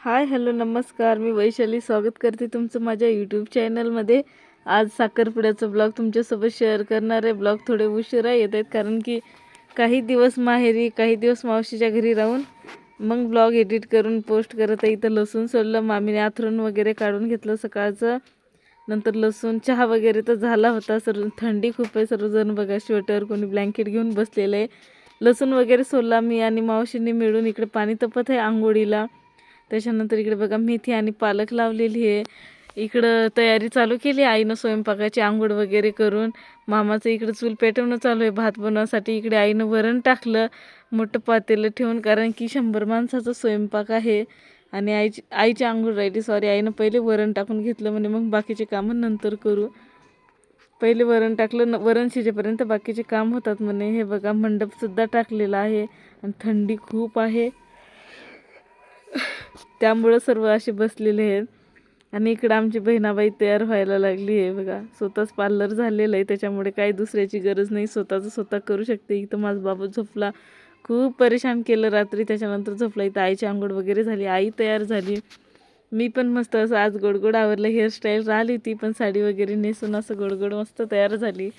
Hi hello नमस्कार. मी वैशाली स्वागत करते तुमचं माझ्या यूट्यूब चॅनलमध्ये आज साखरपुड्याचं ब्लॉग तुमच्यासोबत शेअर करणार आहे. ब्लॉग थोडे उशिरा येत आहेत कारण की काही दिवस माहेरी काही दिवस मावशीच्या घरी राहून मग ब्लॉग एडिट करून पोस्ट करत आहे. इथं लसूण सोडलं मामीने आथरून वगैरे काढून घेतलं सकाळचं. नंतर लसूण चहा वगैरे तर झाला होता. सर्व थंडी खूप आहे. सर्वजण बघा स्वेटर कोणी ब्लँकेट घेऊन बसलेलं आहे. लसूण वगैरे सोडला मी आणि मावशींनी मिळून इकडे पाणी तपत आहे आंघोळीला. त्याच्यानंतर इकडे बघा मेथी आणि पालक लावलेली आहे. इकडं तयारी चालू केली आईनं स्वयंपाकाची आंघोळ वगैरे करून. मामाचं इकडं चूल पेटवणं चालू आहे. भात बनवण्यासाठी इकडे आईनं वरण टाकलं मोठं पातेलं ठेवून कारण की शंभर माणसाचा स्वयंपाक आहे. आणि आईची आईची आंघोळ राहिली. सॉरी आईनं पहिले वरण टाकून घेतलं म्हणजे मग बाकीचे कामं नंतर करू. पहिले वरण टाकलं न वरण शिजेपर्यंत बाकीचे काम होतात म्हणे. हे बघा मंडपसुद्धा टाकलेला आहे. आणि थंडी खूप आहे. त्यामुळं सर्व असे बसलेले आहेत. आणि इकडं आमची बहिणाबाई तयार व्हायला लागली आहे बघा. स्वतःच पार्लर झालेलं आहे. त्याच्यामुळे काही दुसऱ्याची गरज नाही. स्वतःचं स्वतः करू शकते. इथं माझा बाबू झोपला. खूप परेशान केलं रात्री. त्याच्यानंतर झोपला. इथं आईची आंघोळ वगैरे झाली. आई तयार झाली. मी पण मस्त असं आज गोडगोड आवरलं. हेअरस्टाईल राहिली ती पण साडी वगैरे नेसून असं गोडगोड मस्त तयार झाली.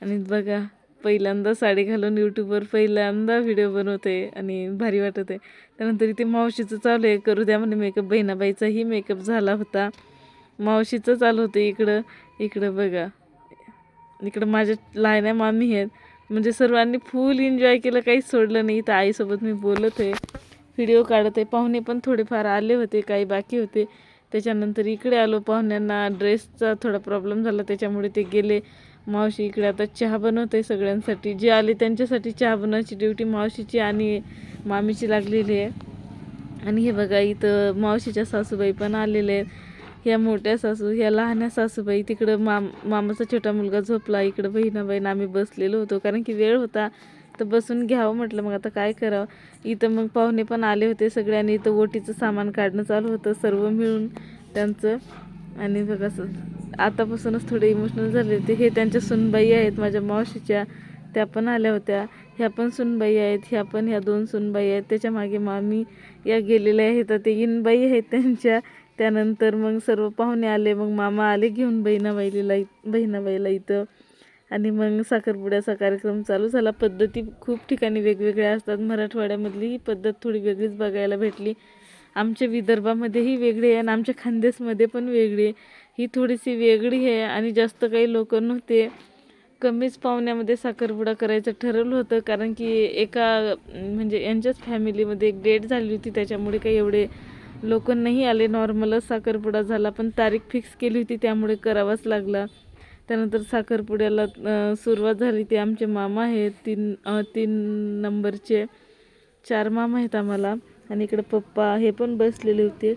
आणि बघा पहिल्यांदा साडी घालून यूट्यूबवर पहिल्यांदा व्हिडिओ बनवते आणि भारी वाटत. आहे त्यानंतर इथे मावशीचं चालू आहे करू द्या म्हणे मेकअप बहिणाबाईचाही मेकअप झाला होता. मावशीचं चालू होतं इकडं. इकडं बघा. इकडं माझ्या लहान्या मामी आहेत. म्हणजे सर्वांनी फुल एन्जॉय केलं काहीच सोडलं नाही. इथं आईसोबत मी बोलत आहे. व्हिडिओ काढत आहे. पाहुणे पण थोडेफार आले होते काही बाकी होते. त्याच्यानंतर इकडे आलो पाहुण्यांना. ड्रेसचा थोडा प्रॉब्लेम झाला त्याच्यामुळे ते गेले. मावशी इकडे आता चहा बनवते सगळ्यांसाठी. जे आले त्यांच्यासाठी चहा बनवायची ड्युटी मावशीची आणि मामीची लागलेली आहे. आणि हे बघा इथं मावशीच्या सासूबाई पण आलेले आहेत. ह्या मोठ्या सासू ह्या लहान्या सासूबाई. तिकडं माम मामाचा छोटा मुलगा झोपला इकडं बहिणाबाईनं आम्ही बसलेलो होतो. कारण की वेळ होता तर बसून घ्यावं म्हटलं. मग आता काय करावं? इथं मग पाहुणे पण आले होते सगळ्यांनी इथं ओटीचं सामान काढणं चालू होतं सर्व मिळून त्यांचं. आणि बघा असं आतापासूनच थोडे इमोशनल झाले होते. हे त्यांच्या सुनबाई आहेत माझ्या मावशीच्या. त्या पण आल्या होत्या. ह्या पण सुनबाई आहेत ह्या पण ह्या दोन सुनबाई आहेत. त्याच्यामागे मामी या गेलेल्या आहेत. तर ते इनबाई आहेत त्यांच्या. त्यानंतर मग सर्व पाहुणे आले. मग मामा आले घेऊन बहिणाबाईला बहिणाबाईला इथं. आणि मग साखरपुड्याचा कार्यक्रम चालू झाला. पद्धती खूप ठिकाणी वेगवेगळ्या असतात. मराठवाड्यामधली ही पद्धत थोडी वेगळीच बघायला भेटली. आमच्या विदर्भामध्येही वेगळी आहे आणि आमच्या खानदेशमध्ये पण वेगळी आहे. ही थोडीशी वेगळी आहे आणि जास्त काही लोक नव्हते. कमीच पाहुण्यामध्ये साखरपुडा करायचं ठरवलं होतं कारण की एका म्हणजे यांच्याच फॅमिलीमध्ये एक डेट झाली होती. त्याच्यामुळे काही एवढे लोक नाही आले. नॉर्मलच साखरपुडा झाला. पण तारीख फिक्स केली होती. त्यामुळे करावाच लागला. त्यानंतर साखरपुड्याला सुरुवात झाली. ते आमचे मामा आहेत. तीन तीन नंबरचे चार मामा आहेत आम्हाला. आणि इकडे पप्पा हे पण बसलेले होते.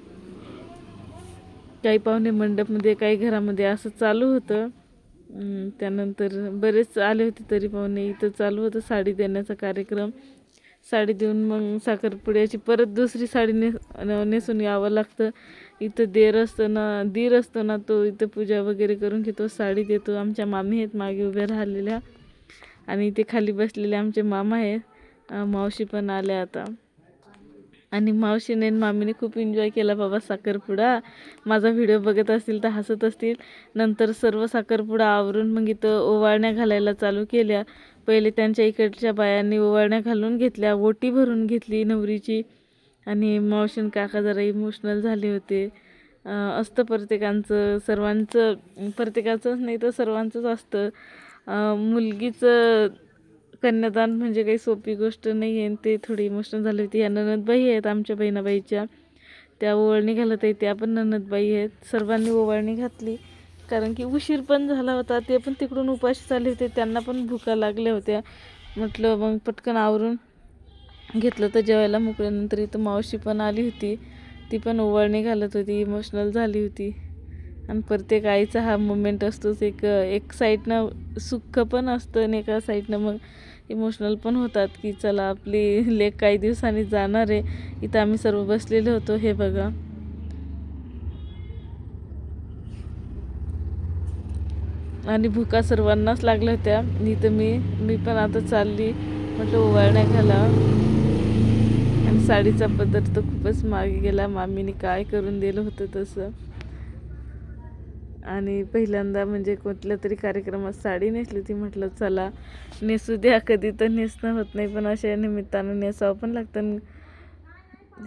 काही पाहुणे मंडपमध्ये काही घरामध्ये असं चालू होतं. त्यानंतर बरेच आले होते तरी पाहुणे इथं चालू होतं साडी देण्याचा कार्यक्रम. साडी देऊन मग साखरपुड्याची परत दुसरी साडी ने नेसून यावं लागतं. इथं देर असतं ना दीर असतो ना तो इथं पूजा वगैरे करून घेतो साडी देतो. आमच्या मामी आहेत मागे उभ्या राहिलेल्या. आणि इथे खाली बसलेले आमचे मामा आहेत. मावशी पण आल्या आता. आणि मावशीने आणि मामीने खूप एन्जॉय केला बाबा साखरपुडा. माझा व्हिडिओ बघत असतील तर हसत असतील. नंतर सर्व साखरपुडा आवरून मग इथं ओवाळण्या घालायला चालू केल्या. पहिले त्यांच्या इकडच्या बायांनी ओवाळण्या घालून घेतल्या ओटी भरून घेतली नवरीची. आणि मावशीन काका जरा इमोशनल झाले होते. असतं प्रत्येकांचं सर्वांचं प्रत्येकाचंच नाही तर सर्वांचंच असतं. मुलगीचं कन्यादान म्हणजे काही सोपी गोष्ट नाही आहे ते थोडी इमोशनल झाली होती. या ननदबाई आहेत आमच्या बहिणाबाईच्या. त्या ओवाळणी घालत आहेत त्या पण ननदबाई आहेत. सर्वांनी ओवाळणी घातली. कारण की उशीर पण झाला होता ते पण तिकडून उपाशी चालले होते त्यांना पण भुका लागल्या होत्या. म्हटलं मग पटकन आवरून घेतलं तर जेवायला मोकळ्यानंतर इथं मावशी पण आली होती. ती पण ओवाळणी घालत होती इमोशनल झाली होती. आणि प्रत्येक आईचा हा मुमेंट असतोच एक एक साईडनं सुख पण असतं आणि एका साईडनं मग इमोशनल पण होतात की चला आपली लेक काही दिवसांनी जाणार आहे. इथं आम्ही सर्व बसलेले होतो हे बघा. आणि भुका सर्वांनाच लागल्या होत्या. इथं मी मी पण आता चालली म्हटलं ओवाळण्या घाला. आणि साडीचा पदर तर खूपच मागे गेला. मामीने काय करून दिलं होतं तसं. आणि पहिल्यांदा म्हणजे कुठल्या तरी कार्यक्रमात साडी नेसली ती म्हटलं चला नेसू द्या कधी तर नेसणं होत नाही पण अशा निमित्तानं नेसावं पण लागतं.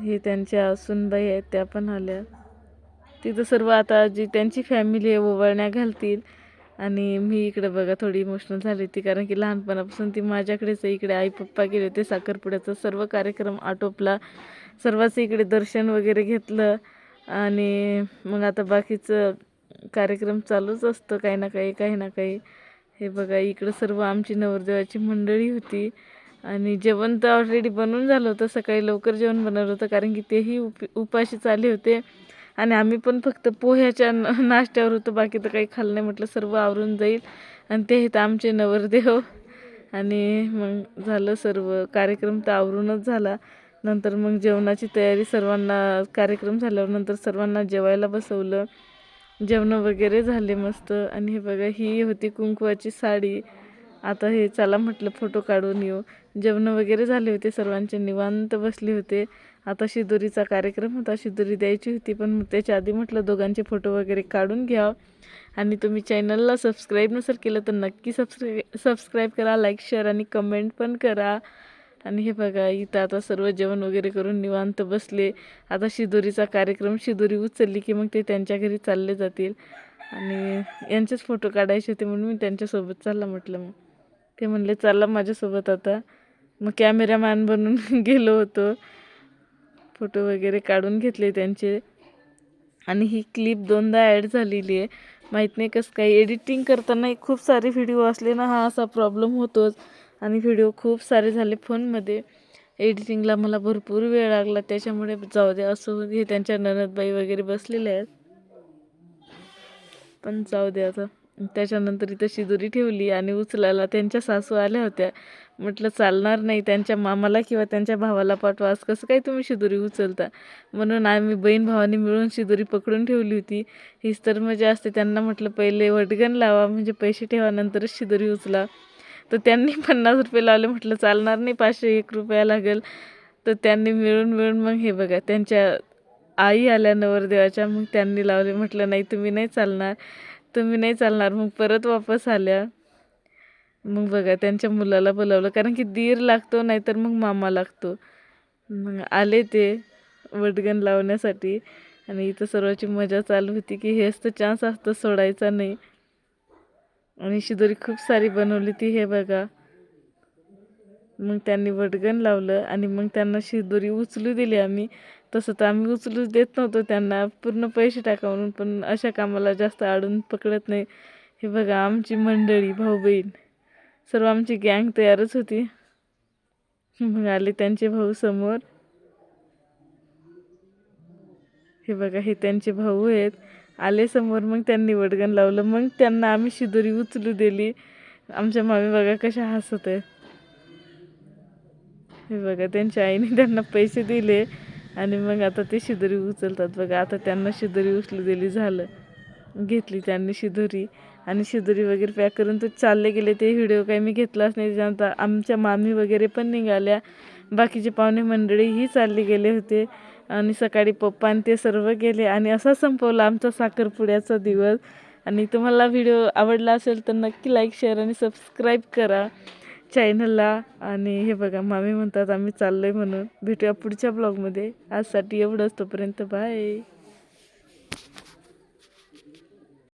हे त्यांच्या सुनबाई आहेत त्या पण आल्या. तिथं सर्व आता जी त्यांची फॅमिली आहे ओवाळण्या घालतील. आणि मी इकडे बघा थोडी इमोशनल झाली ती कारण की लहानपणापासून ती माझ्याकडेच इकडे आई पप्पा गेले होते साखरपुड्याचा सर्व कार्यक्रम आटोपला. सर्वांचं इकडे दर्शन वगैरे घेतलं. आणि मग आता बाकीचं कार्यक्रम चालूच असतं काही ना काही काही ना काही. हे बघा इकडं सर्व आमची नवरदेवाची मंडळी होती. आणि जेवण तर ऑलरेडी बनवून झालं होतं सकाळी लवकर जेवण बनवलं होतं कारण की तेही उप उपाशीच आले होते. आणि आम्ही पण फक्त पोह्याच्या नाश्त्यावर होतो बाकी तर काही खाल्लं नाही म्हटलं सर्व आवरून जाईल. आणि ते तर आमचे नवरदेव. आणि मग झालं सर्व कार्यक्रम तर आवरूनच झाला. नंतर मग जेवणाची तयारी सर्वांना कार्यक्रम झाल्यावर नंतर सर्वांना जेवायला बसवलं. जेवणं वगैरे झाले मस्त. आणि हे बघा ही होती कुंकवाची साडी. आता हे चला म्हटलं फोटो काढून येऊ. जेवणं वगैरे झाले होते सर्वांचे निवांत बसले होते. आता शिदोरीचा कार्यक्रम होता शिदोरी द्यायची होती पण त्याच्या आधी म्हटलं दोघांचे फोटो वगैरे काढून घ्या आणि तुम्ही चॅनलला सबस्क्राईब नसेल केलं तर नक्की सबस्क्राईब सबस्क्राईब करा लाईक शेअर आणि कमेंट पण करा. आणि हे बघा इथं आता सर्व जेवण वगैरे करून निवांत बसले. आता शिदोरीचा कार्यक्रम शिदोरी उचलली की मग ते त्यांच्या घरी चालले जातील. आणि यांचेच फोटो काढायचे होते म्हणून मी त्यांच्यासोबत चालला म्हटलं मग. ते म्हणले चालला माझ्यासोबत आता. मग कॅमेरामॅन बनून गेलो होतो. फोटो वगैरे काढून घेतले त्यांचे. आणि ही क्लिप दोनदा ॲड झालेली आहे. माहीत नाही कसं काय एडिटिंग करताना खूप सारे व्हिडिओ असले ना हा असा प्रॉब्लेम होतोच. आणि व्हिडिओ खूप सारे झाले. फोनमध्ये एडिटिंगला मला भरपूर वेळ लागला. त्याच्यामुळे जाऊ द्या असं हे त्यांच्या ननदबाई वगैरे बसलेल्या आहेत. पण जाऊ द्या आता. त्याच्यानंतर इथं शिदुरी ठेवली आणि उचलायला त्यांच्या सासू आल्या होत्या. म्हटलं चालणार नाही. त्यांच्या मामाला किंवा त्यांच्या भावाला पाठवा. आज कसं काय तुम्ही शिदुरी उचलता? म्हणून आम्ही बहीण भावाने मिळून शिदुरी पकडून ठेवली होती. हीच तर मजा असते. त्यांना म्हटलं पहिले वडगण लावा. म्हणजे पैसे ठेवा नंतरच शिदुरी उचला. तर त्यांनी पन्नास रुपये लावले म्हटलं चालणार नाही पाचशे एक रुपया लागेल. तर त्यांनी मिळून मिळून मग हे बघा त्यांच्या आई आल्या नवरदेवाच्या मग त्यांनी लावले म्हटलं नाही तुम्ही नाही चालणार तुम्ही नाही चालणार. मग परत वापस आल्या. मग बघा त्यांच्या मुलाला बोलावलं कारण की दीर लागतो नाहीतर मग मामा लागतो. मग आले ते वटगण लावण्यासाठी. आणि इथं सर्वाची मजा चालू होती की हेच तर चान्स असतं सोडायचा नाही. आणि शिदोरी खूप सारी बनवली ती हे बघा. मग त्यांनी वटगण लावलं आणि मग त्यांना शिदोरी उचलू दिली आम्ही. तसं तर आम्ही उचलूच देत नव्हतो त्यांना पूर्ण पैसे टाका म्हणून पण अशा कामाला जास्त आडून पकडत नाही. हे बघा आमची मंडळी भाऊ बहीण सर्व आमची गँग तयारच होती. मग आले त्यांचे भाऊ समोर. हे बघा हे त्यांचे भाऊ आहेत. आले समोर मग त्यांनी वडगण लावलं. मग त्यांना आम्ही शिदोरी उचलू दिली. आमच्या मामी बघा कशा हसत आहे हे बघा त्यांच्या आईने त्यांना पैसे दिले आणि मग आता ते शिदोरी उचलतात. बघा आता त्यांना शिदोरी उचलू दिली झालं. घेतली त्यांनी शिदोरी आणि शिदोरी वगैरे पॅक करून ते चालले गेले. ते व्हिडिओ काही मी घेतलाच नाही. त्यानंतर आमच्या मामी वगैरे पण निघाल्या. बाकीचे पाहुणे मंडळीही चालले गेले होते. आणि सकाळी पप्पा आणि ते सर्व गेले आणि असा संपवला आमचा साखरपुड्याचा दिवस. आणि तुम्हाला व्हिडिओ आवडला असेल तर नक्की लाईक शेअर आणि सबस्क्राईब करा चॅनलला आणि हे बघा मामी म्हणतात आम्ही चाललो आहे म्हणून. भेटूया पुढच्या ब्लॉगमध्ये आजसाठी एवढंच. तोपर्यंत बाय